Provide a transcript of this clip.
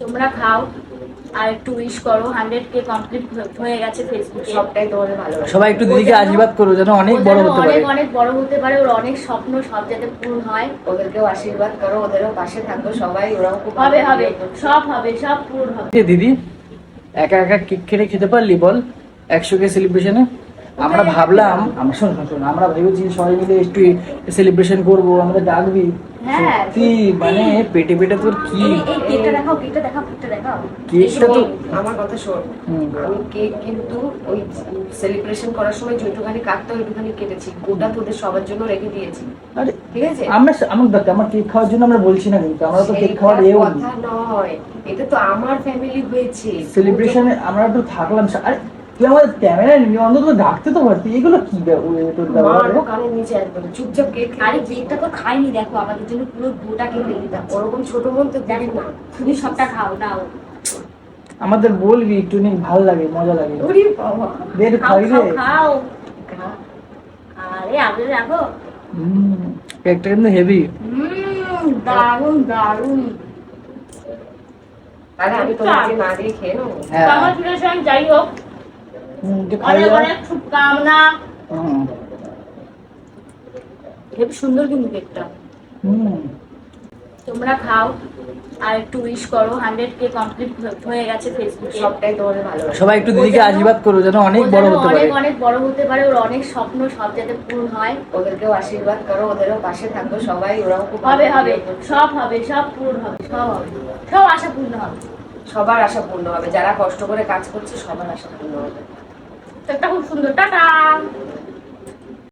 তোমরা খাও আর একটু উইশ করো হান্ড্রেড কে কমপ্লিট হয়ে গেছে ফেসবুকে সবটাই তোমাদের ভালো সবাই একটু দিদিকে আশীর্বাদ করো যেন অনেক বড় হতে পারে। অনেক অনেক বড় হতে পারে ওর অনেক স্বপ্ন সব যাতে পূরণ হয়। ওদেরকেও আশীর্বাদ করো ওদেরও পাশে থাকো সবাই ওরাও খুব হবে হবে সব হবে সব পূরণ হবে। দিদি একা একা কেক কেটে খেতে পারলি বল? একশো কে সেলিব্রেশনে আমরা ভাবলাম আমরা শোন শোন, শোন আমরা ভেবেছি সবাই মিলে একটু সেলিব্রেশন করব আমরা ডাকবি। সত্যি মানে পেটে পেটে তোর কি? এই এই কেকটা দেখাও কেকটা দেখাও কেকটা দেখাও। কেকটা তো আমার কথা শোন। আমি কেক কিন্তু ওই সেলিব্রেশন করার সময় যেটুখানি কাটতে ওইটুখানি কেটেছি। গোটা তোদের সবার জন্য রেখে দিয়েছি। আরে ঠিক আছে? আমরা আমার দেখ আমার কেক খাওয়ার জন্য আমরা বলছি না কিন্তু আমরা তো কেক খাওয়ার এও কথা নয়। এটা তো আমার ফ্যামিলি হয়েছে। সেলিব্রেশনে আমরা একটু থাকলাম আরে তুই আমাদের ক্যামেরা নিবি অন্তত ডাকতে তো পারতি। এগুলো কি তোর কানের নিচে একদম। চুপচাপ কেক আরে কেকটা তো খাইনি দেখো আমাদের জন্য পুরো গোটা কেক ওরকম ছোট মন তো না তুমি সবটা খাও নাও আমাদের বলবি একটু ভালো লাগে মজা লাগে। ওরে বাবা। খাও খাই রে খাও। আরে রাখো হুম, কেকটা কিন্তু হেভি। হুম দারুণ দারুণ তাহলে আমি তোমাকে না দিয়ে খেয়ে নেব? হ্যাঁ। কংগ্রাচুলেশন যাই হোক। অনেক অনেক শুভকামনা হেবি সুন্দর কিন্তু কেকটা। তোমরা খাও আর একটু উইশ করো। হান্ড্রেড কে কমপ্লিট হয়ে গেছে ফেসবুকে সবটাই তোমাদের ভালো সবাই একটু দিদিকে আশীর্বাদ করো যেন অনেক বড় হতে পারে। অনেক অনেক বড় হতে পারে। ওর অনেক স্বপ্ন সব যাতে পূরণ হয়। ওদেরকেও আশীর্বাদ করো ওদেরও পাশে থাকো সবাই ওরাও খুব হবে হবে। সব হবে সব পূর্ণ হবে সব হবে। সব আশা পূর্ণ হবে। সবার আশা পূর্ণ হবে। যারা কষ্ট করে কাজ করছে সবার আশা পূর্ণ হবে। তো একটা খুব সুন্দর টাটা